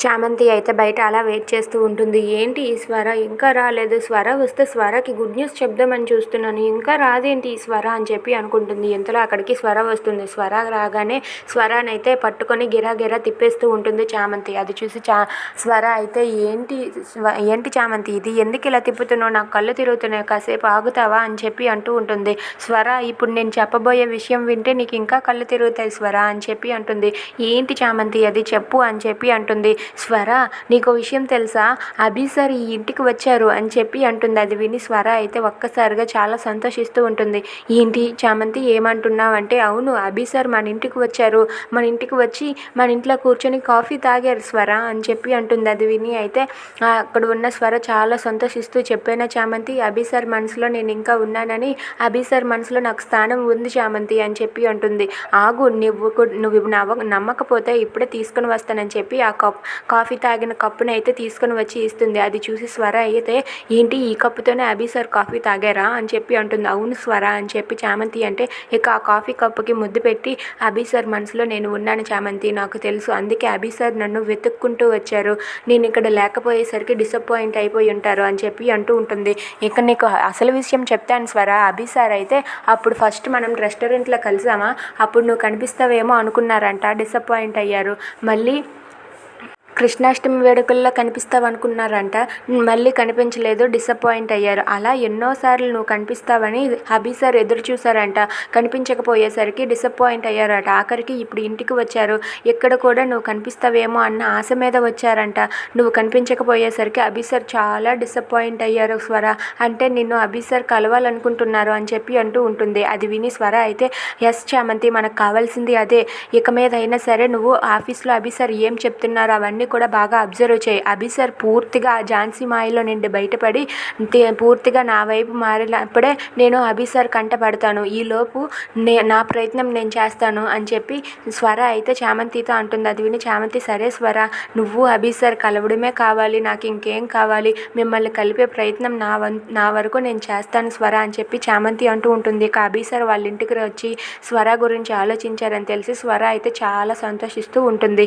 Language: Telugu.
చామంతి అయితే బయట అలా వెయిట్ చేస్తూ ఉంటుంది. ఏంటి ఈ స్వర? ఇంకా రాలేదు. స్వర వస్తే స్వరకి గుడ్ న్యూస్ చెప్దామని చూస్తున్నాను. ఇంకా రాదేంటి ఈ స్వర అని చెప్పి అనుకుంటుంది. ఇంతలో అక్కడికి స్వర వస్తుంది. స్వర రాగానే స్వరాన్ని అయితే పట్టుకొని గిరా గిరా తిప్పేస్తూ ఉంటుంది చామంతి. అది చూసి చా స్వర అయితే ఏంటి ఏంటి చామంతి ఇది? ఎందుకు ఇలా తిప్పుతున్నావు? నాకు కళ్ళు తిరుగుతున్నాయి. కాసేపు ఆగుతావా? అని చెప్పి అంటూ ఉంటుంది. స్వర ఇప్పుడు నేను చెప్పబోయే విషయం వింటే నీకు ఇంకా కళ్ళు తిరుగుతాయి స్వర అని చెప్పి అంటుంది. ఏంటి చామంతి అది? చెప్పు అని చెప్పి అంటుంది. స్వర నీకు విషయం తెలుసా? అభి సార్ ఈ ఇంటికి వచ్చారు అని చెప్పి అంటుంది. అది విని స్వర అయితే ఒక్కసారిగా చాలా సంతోషిస్తూ ఉంటుంది. ఏంటి చామంతి ఏమంటున్నావు అంటే అవును అభి సార్ మన ఇంటికి వచ్చారు. మన ఇంటికి వచ్చి మన ఇంట్లో కూర్చొని కాఫీ తాగారు స్వర అని చెప్పి అంటుంది. అది విని అయితే అక్కడ ఉన్న స్వర చాలా సంతోషిస్తూ చెప్పాను చామంతి అభి సార్ మనసులో నేను ఇంకా ఉన్నానని అభి సార్ మనసులో నాకు స్థానం ఉంది చామంతి అని చెప్పి అంటుంది. ఆగు నువ్వు నువ్వు నవ్వ నమ్మకపోతే ఇప్పుడే తీసుకుని వస్తానని చెప్పి ఆ కప్ కాఫీ తాగిన కప్పును అయితే తీసుకొని వచ్చి ఇస్తుంది. అది చూసి స్వర అయితే ఏంటి ఈ కప్పుతోనే అభి సార్ కాఫీ తాగారా? అని చెప్పి అంటుంది. అవును స్వర అని చెప్పి చామంతి అంటే ఇక ఆ కాఫీ కప్పుకి ముద్దు పెట్టి అభి సార్ మనసులో నేను ఉన్నాను చామంతి నాకు తెలుసు. అందుకే అభి సార్ నన్ను వెతుక్కుంటూ వచ్చారు. నేను ఇక్కడ లేకపోయేసరికి డిసప్పాయింట్ అయిపోయి ఉంటారు అని చెప్పి అంటూ ఉంటుంది. ఇక నీకు అసలు విషయం చెప్తాను స్వర. అభి సార్ అయితే అప్పుడు ఫస్ట్ మనం రెస్టారెంట్లో కలిసామా? అప్పుడు నువ్వు కనిపిస్తావేమో అనుకున్నారంట. డిసప్పాయింట్ అయ్యారు. మళ్ళీ కృష్ణాష్టమి వేడుకల్లో కనిపిస్తావు అనుకున్నారంట మళ్ళీ కనిపించలేదు డిసప్పాయింట్ అయ్యారు. అలా ఎన్నోసార్లు నువ్వు కనిపిస్తావని హబీ సార్ ఎదురు చూశారంట. కనిపించకపోయేసరికి డిసప్పాయింట్ అయ్యారట. ఆఖరికి ఇప్పుడు ఇంటికి వచ్చారు. ఇక్కడ కూడా నువ్వు కనిపిస్తావేమో అన్న ఆశ మీద వచ్చారంట. నువ్వు కనిపించకపోయేసరికి అభి సార్ చాలా డిసప్పాయింట్ అయ్యారు స్వర. అంటే నిన్ను అభి సార్ కలవాలనుకుంటున్నారు అని చెప్పి అంటూ ఉంటుంది. అది విని స్వర అయితే ఎస్ చామంతి మనకు కావాల్సింది అదే. ఇక మీద అయినా సరే నువ్వు ఆఫీస్లో అభి సార్ ఏం చెప్తున్నారు అవన్నీ కూడా బాగా అబ్జర్వ్ చేయి అభి సార్ పూర్తిగా ఝాన్సీ మాయలో నుండి బయటపడి పూర్తిగా నా వైపు మారినప్పుడే నేను అభి సార్ కంట పడతాను. ఈలోపు నే నా ప్రయత్నం నేను చేస్తాను అని చెప్పి స్వర అయితే చామంతితో అంటుంది. అది విని చామంతి సరే స్వర నువ్వు అభి సార్ కలవడమే కావాలి నాకు ఇంకేం కావాలి? మిమ్మల్ని కలిపే ప్రయత్నం నా వన్ నా వరకు నేను చేస్తాను స్వర అని చెప్పి చామంతి అంటూ ఉంటుంది. ఇక అభి సార్ వాళ్ళ ఇంటికి వచ్చి స్వర గురించి ఆలోచించారని తెలిసి స్వర అయితే చాలా సంతోషిస్తూ ఉంటుంది.